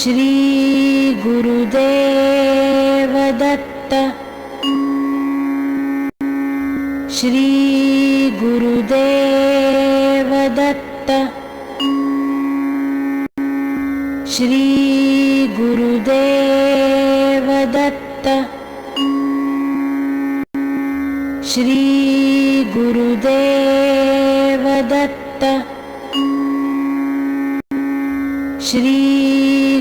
श्रीगुरुदेवदत्त श्रीगुरुदेवदत्त श्रीगुरुदेवदत्त